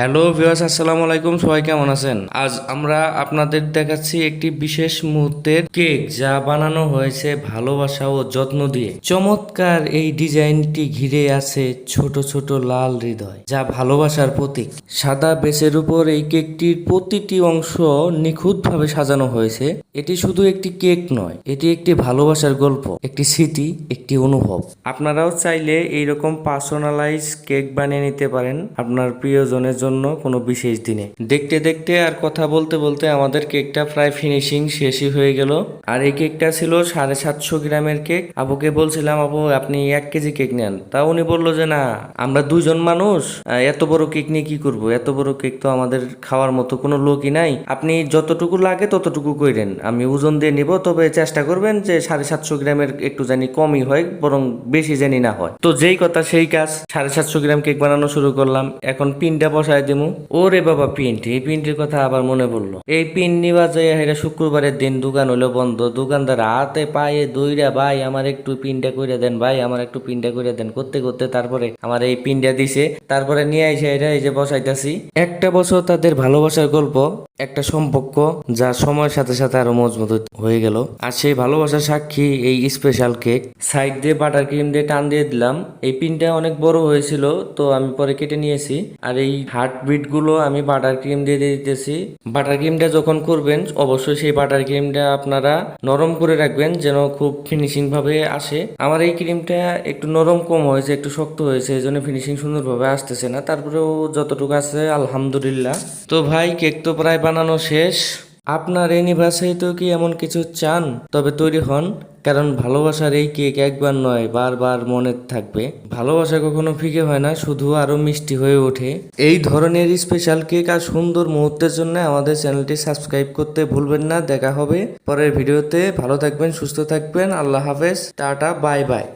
Hello viewers, আসসালামু আলাইকুম। সবাই কেমন আছেন? আজ আমরা আপনাদের দেখাচ্ছি একটি বিশেষ মুহূর্তের কেক যা বানানো হয়েছে ভালোবাসা ও যত্ন দিয়ে। চমৎকার এই ডিজাইনটি ঘিরে আছে ছোট ছোট লাল হৃদয়, যা ভালোবাসার প্রতীক। সাদা বেসের উপর এই কেকটির প্রতিটি অংশ নিখুঁতভাবে সাজানো হয়েছে। এটি শুধু একটি কেক নয়, এটি একটি ভালোবাসার গল্প, একটি স্মৃতি, একটি অনুভব। আপনারাও চাইলে এইরকম পার্সোনালাইজ কেক বানিয়ে নিতে পারেন। আপনার প্রিয়জনের জন্য কোনো বিশেষ দিনে। দেখতে দেখতে আর কথা বলতে বলতে আমাদের কেকটা প্রায় ফিনিশিং শেষই হয়ে গেল। আর এই কেকটা ছিল সাড়ে সাতশো গ্রামের কেক। আবুকে বলছিলাম আপু আপনি এক কেজি কেক নেন। তা উনি বলল যে, না, আমরা দুজন মানুষ। এত বড় কেক নিয়ে কি করব? এত বড় কেক তো আমাদের খাওয়ার মতো কোনো লোকই নাই। আপনি যতটুকু লাগে ততটুকু কইরেন। আমি ওজন দিয়ে নিব, তবে চেষ্টা করবেন যে সাড়ে সাতশো গ্রামের একটু জানি কমই হয়, বরং বেশি জানি না হয়। তো যেই কথা, সেই কাজ। সাড়ে সাতশো গ্রাম কেক বানানো শুরু করলাম। এখন পিনটা বসায় দিমু ওরে বাবা পিন্ট, এই পিনটির কথা আবার মনে পড়ল। এই পিন নিবা যাইয়া হেরা শুক্রবারের দিন দোকান হইল বন্ধ। দোকানদার হাতে পায়ে দইরা, ভাই, আমার একটু পিনটা করে দেন, ভাই, আমার একটু পিনটা করে দেন। করতে করতে তারপরে আমার এই পিনটা দিছে। তারপরে নিয়ে আইসে এটা এই যে বসাইতাছি। একটা বছর তাদের ভালোবাসার গল্প। একটা সম্পর্ক যা সময়ের সাথে সাথে আরও মজবুত হয়ে গেল। আর সেই ভালোবাসার সাক্ষী এই স্পেশাল কেক সাইড দিয়ে বাটার ক্রিম দিয়ে টান দিয়ে দিলাম। এই পিনটা অনেক বড় হয়েছিল, তো আমি পরে কেটে নিয়েছি। আর এই হার্ট বিটগুলো আমি বাটার ক্রিম দিয়ে দিয়ে দিতেছি। বাটার ক্রিমটা যখন করবেন, অবশ্যই সেই বাটার ক্রিমটা আপনারা নরম করে রাখবেন, যেন খুব ফিনিশিং ভাবে আসে। আমার এই ক্রিমটা একটু নরম কম হয়েছে, একটু শক্ত হয়েছে, এই জন্য ফিনিশিং সুন্দরভাবে আসতেছে না। তারপরেও যতটুকু আছে, আলহামদুলিল্লাহ। তো ভাই কেক তো প্রায় বানানো শেষ। আপনার অ্যানিভার্সারিতেও কি এমন কিছু চান? তবে তৈরি হন, কারণ ভালোবাসার এই কেক একবার নয়, বারবার মনে থাকবে। ভালোবাসা কখনো ফিকে হয় না, শুধু আরও মিষ্টি হয়ে ওঠে। এই ধরনের স্পেশাল কেক আর সুন্দর মুহূর্তের জন্য আমাদের চ্যানেলটি সাবস্ক্রাইব করতে ভুলবেন না। দেখা হবে পরের ভিডিওতে। ভালো থাকবেন, সুস্থ থাকবেন। আল্লাহ হাফেজ। Tata bye bye